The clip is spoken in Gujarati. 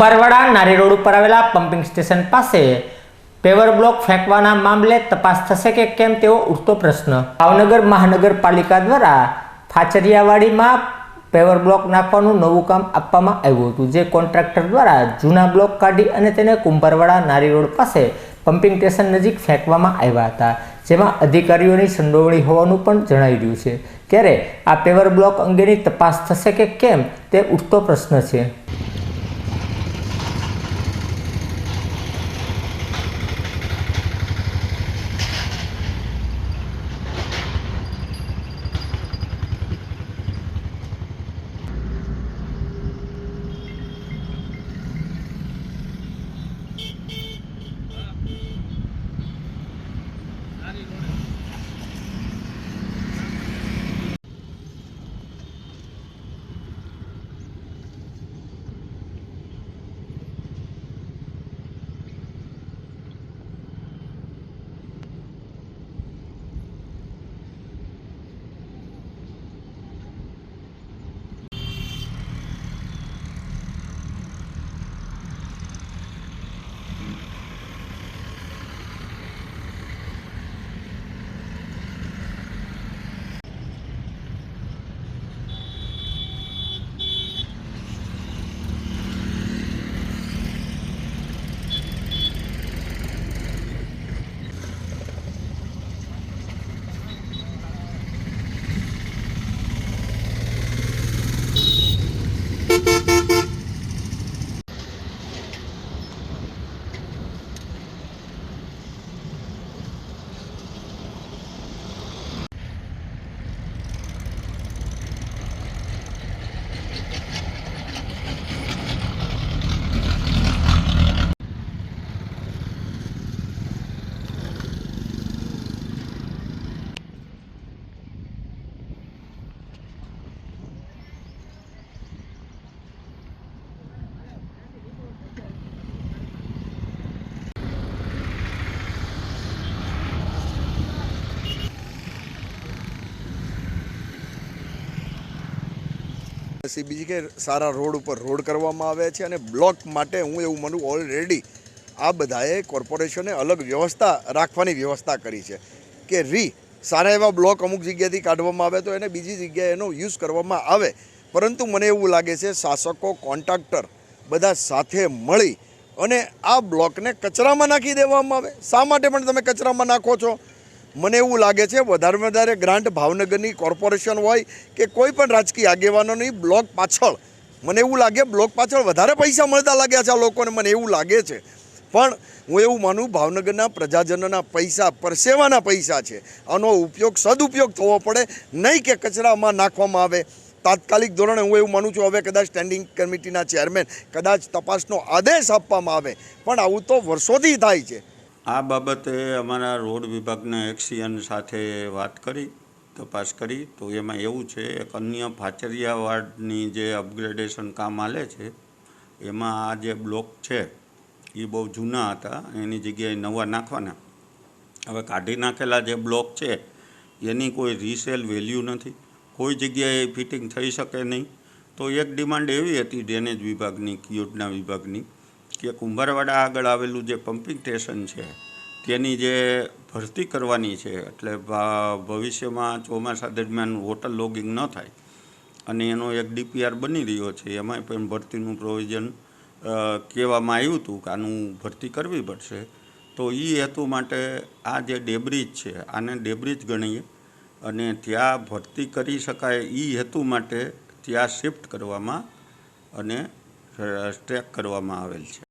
બારવાડા નારી રોડ ઉપર આવેલા પમ્પિંગ સ્ટેશન પાસે પેવર બ્લોક ફેંકવાના મામલે તપાસ થશે કે કેમ તેવો ઉઠતો પ્રશ્ન. ભાવનગર મહાનગરપાલિકા દ્વારા ફાચરિયાવાડીમાં પેવર બ્લોક નાખવાનું નવું કામ આપવામાં આવ્યું હતું, જે કોન્ટ્રાક્ટર દ્વારા જૂના બ્લોક કાઢી અને તેને કુંભારવાડા, નારી રોડ પાસે પમ્પિંગ સ્ટેશન નજીક ફેંકવામાં આવ્યા હતા, જેમાં અધિકારીઓની સંડોવણી હોવાનું પણ જણાઈ રહ્યું છે. ત્યારે આ પેવર બ્લોક અંગેની તપાસ થશે કે કેમ તે ઉઠતો પ્રશ્ન છે. બીજી કે સારા રોડ ઉપર રોડ કરવામાં આવ્યા છે અને બ્લોક માટે હું એવું માનું ઓલરેડી આ બધાએ કોર્પોરેશને અલગ વ્યવસ્થા રાખવાની વ્યવસ્થા કરી છે કે રી સારા એવા બ્લોક અમુક જગ્યાથી કાઢવામાં આવે તો એને બીજી જગ્યાએ એનો યુઝ કરવામાં આવે. પરંતુ મને એવું લાગે છે શાસકો, કોન્ટ્રાક્ટર બધા સાથે મળી અને આ બ્લોકને કચરામાં નાખી દેવામાં આવે. શા માટે પણ તમે કચરામાં નાખો છો? મને એવું લાગે છે, વધારેમાં વધારે ગ્રાન્ટ ભાવનગરની કોર્પોરેશન હોય કે કોઈ પણ રાજકીય આગેવાનોની બ્લોક પાછળ. મને એવું લાગે બ્લોક પાછળ વધારે પૈસા મળતા લાગ્યા છે આ લોકોને, મને એવું લાગે છે. પણ હું એવું માનું, ભાવનગરના પ્રજાજનોના પૈસા પરસેવાના પૈસા છે. આનો ઉપયોગ, સદુપયોગ થવો પડે, નહીં કે કચરામાં નાખવામાં આવે. તાત્કાલિક ધોરણે હું એવું માનું છું, હવે કદાચ સ્ટેન્ડિંગ કમિટીના ચેરમેન કદાચ તપાસનો આદેશ આપવામાં આવે. પણ આવું તો વર્ષોથી થાય છે. આ બાબતે અમારા રોડ વિભાગના એક્સિયન સાથે વાત કરી, તપાસ કરી. તો એમાં એવું છે, એક અન્ય ફાચરિયા વાર્ડની જે અપગ્રેડેશન કામ હાલે છે, એમાં આ જે બ્લોક છે, એ બહુ જૂના હતા, એની જગ્યાએ નવા નાખવાના. હવે કાઢી નાખેલા જે બ્લોક છે, એની કોઈ રીસેલ વેલ્યુ નથી. કોઈ જગ્યાએ ફિટિંગ થઈ શકે નહીં. તો એક ડિમાન્ડ એવી હતી ડ્રેનેજ વિભાગની યોજના વિભાગની કે કુંભારવાડા આગળ આવેલું જે પમ્પિંગ સ્ટેશન છે, તેની જે ભરતી કરવાની છે, એટલે ભવિષ્યમાં ચોમાસા દરમિયાન વોટર લોગિંગ ન થાય, અને એનો એક ડીપીઆર બની રહ્યો છે એમાં પણ ભરતીનું પ્રોવિઝન કહેવામાં આવ્યું હતું કે આનું ભરતી કરવી પડશે. તો એ હેતુ માટે આ જે ડેબ્રિજ છે, આને ડેબ્રિજ ગણીએ, અને ત્યાં ભરતી કરી શકાય એ હેતુ માટે ત્યાં શિફ્ટ કરવામાં અને સ્ટ્રેક કરવામાં આવેલ છે.